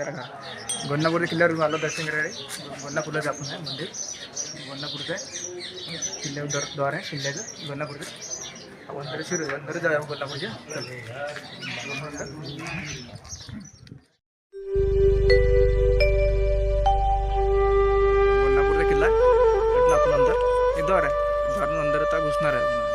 तर का गोन्नापूर किल्ल्यावर आलो दर्शन करायला गोन्नापूरलाच आपण आहे मंदिर गोन्नापूरचं आहे किल्ल्यावर दर द्वार आहे किल्ल्याचं गोन्नापूरचं आपण अंदर शिरू अंदर जाऊया गोन्नापूरच्या गोन्नापूरचा किल्ला म्हटलं आपण अंदर हे द्वार आहे द्वारून अंदर आता घुसणार आहे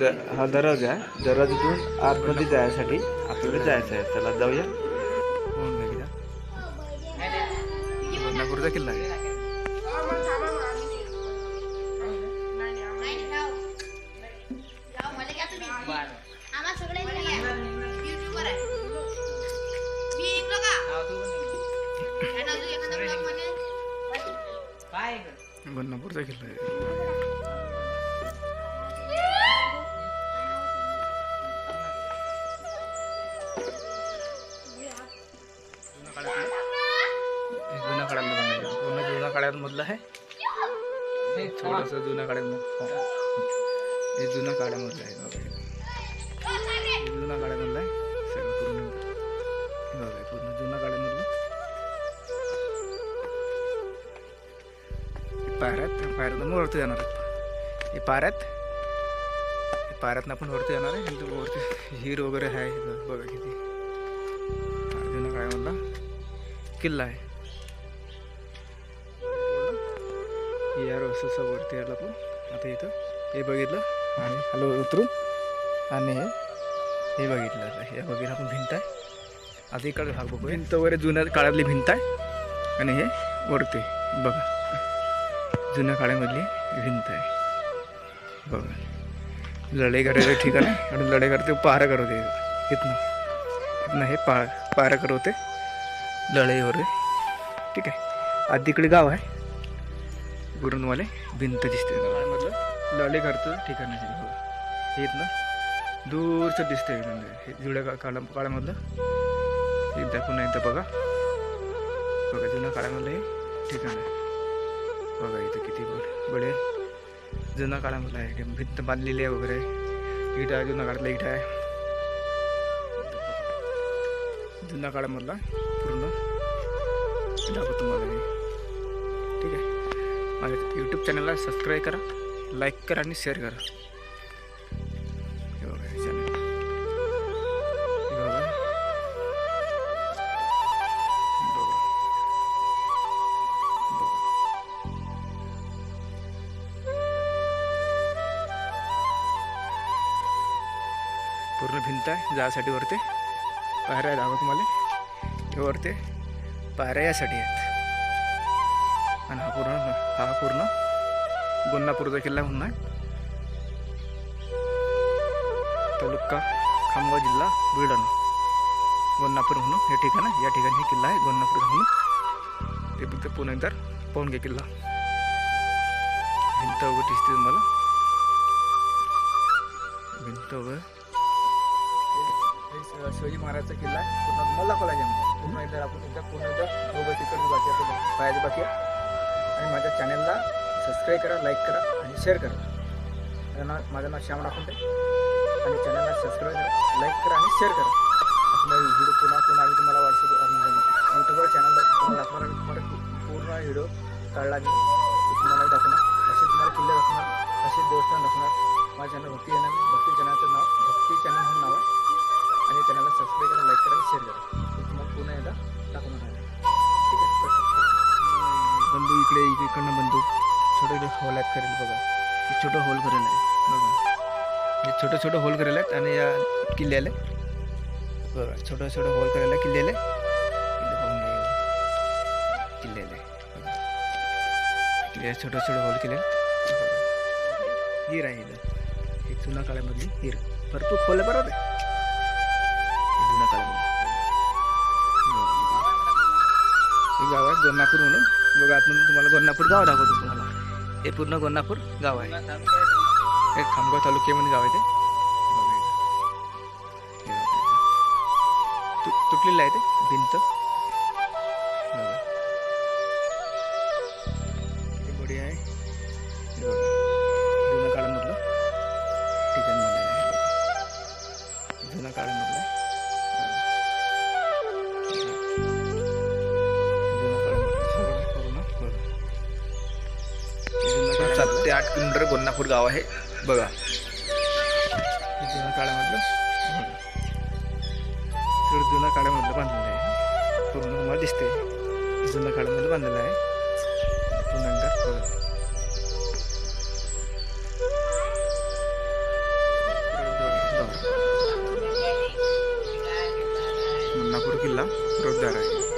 करा हा दरवाजा आहे. दरवाजातून आतमध्ये जायसाठी आपल्याला जायचं आहे. त्याला जाऊया. गोंदापूरचा किल्ला आहे. आम्हा सगळ्यांनी युट्यूबर काळामधलं आहे. हे थोडंसं जुन्या काळातलं हे जुन्या काळामधलं आहे बघा. हे. जुन्या काळामधलं आहे. सगळं पूर्ण बघा. पूर्ण जुन्या काळामधलं पायऱ्यात पायऱ्यात वरती जाणार आहेत. हे पायऱ्यात हे पायऱ्यातनं आपण वरती जाणार आहे. तो वरती हिर वगैरे आहे. हे बघ- बघा किती. हा जुन्या काळामधला किल्ला आहे. यार असं वरती यायला पण आता इथं हे बघितलं आणि हॅलो उतरून. आणि हे हे बघितलं आता. हे बघितलं आपण भिंत आहे आता इकडे भाग बघू भिंत वगैरे जुन्या काळातली भिंत आहे. आणि हे वरती. बघा. जुन्या काळामधली भिंत आहे. बघा. लढाई करायचं ठिकाण आहे आणि लढाई करते पारा करवते इथनं. इथनं हे पा पारा करवते लढाई वगैरे ठीक आहे. आधी इकडे गाव आहे. गुरुनवाले भिंत दिसते. म्हटलं लढाई ठिकाण आहे. हो. हे. बघा हे इथनं दूरचं दिसतंय म्हणजे हे जुळ्या का काळा काळामधलं. एकदा पुन्हा एकदा बघा. बघा जुन्या काळामधलं हे ठिकाण आहे. बघा इथं किती बड बडे जुन्या काळामधलं आहे. भिंत बांधलेली आहे वगैरे. इट आहे जुन्या काळातला इट आहे. जुन्या काळामधला पूर्ण. दाखवतो तुम्हाला मी. ठीक आहे. माझ्या यूट्यूब चॅनलला सबस्क्राईब करा लाईक करा आणि शेअर करा. पूर्ण भिंत आहे जायसाठी वरते. पायऱ्या दाखवा मला हे वरते पायऱ्या यासाठी आहेत. आणि हा पूर्ण हा पूर्ण गोंदापूरचा किल्ला म्हणून आहे. तालुका खामगाव जिल्हा बुलढाणा. गोंदापूर म्हणून हे ठिकाण आहे. या ठिकाणी हे किल्ला आहे गोंदापूर म्हणून ते फक्त पुन्हा एकदा पाहून किल्ला. भिंत वगैरे दिसते तुम्हाला. भिंत वगैरे शिवाजी महाराजचा किल्ला आहे. पुन्हा मला कॉलेज पूर्ण एकदा आपण एकदा पुन्हा एकदा दोघं तिकडे बाकी आपण पाहायचं बाकी आहे आणि माझ्या चॅनलला सबस्क्राईब करा लाईक करा आणि शेअर करा. माझं नाव माझं नाव श्याम राखुंटे आणि चॅनलला सबस्क्राईब करा लाईक करा आणि शेअर करा. आपला व्हिडिओ पुन्हा पुन्हा आम्ही तुम्हाला व्हॉट्सअप यूट्यूबवर चॅनलला तुम्हाला दाखवणार आणि तुम्हाला पूर्ण व्हिडिओ काढला इकडे इकडनं बंदूक छोटे छोटे होल आहेत करेल बघा. हे छोटं होल करेल आहे. बघा. हे छोटं छोटं होल करेल आहेत आणि या किल्ल्याला. बघा छोटं छोटं होल करायला किल्ल्याला. किल्ल्याला. किल्ल्या छोटं छोटं होल केले हिर आहे हे जुना काळामधली हिर. भरपूर खोल आहे बरोबर? आहे जुना जुन्या काळामधली. हे गाव आहे म्हणून. बघा आतमध्ये तुम्हाला गोन्नापूर गाव दाखवतो तुम्हाला. हे पूर्ण गोन्नापूर गाव आहे. हे खामगाव तालुक्यामध्ये गाव आहे ते. तु तुटलेलं आहे ते भिंत. ते आठ किलोमीटर गोन्नापूर गाव आहे. बघा. जुन्या काळामधलं तर जुन्या काळामधलं बांधलेलं आहे. पूर्ण तुम्हाला दिसते जुन्या काळामधलं बांधलेलं आहे. पुन्हा बघा. किल्ला रोजदार आहे.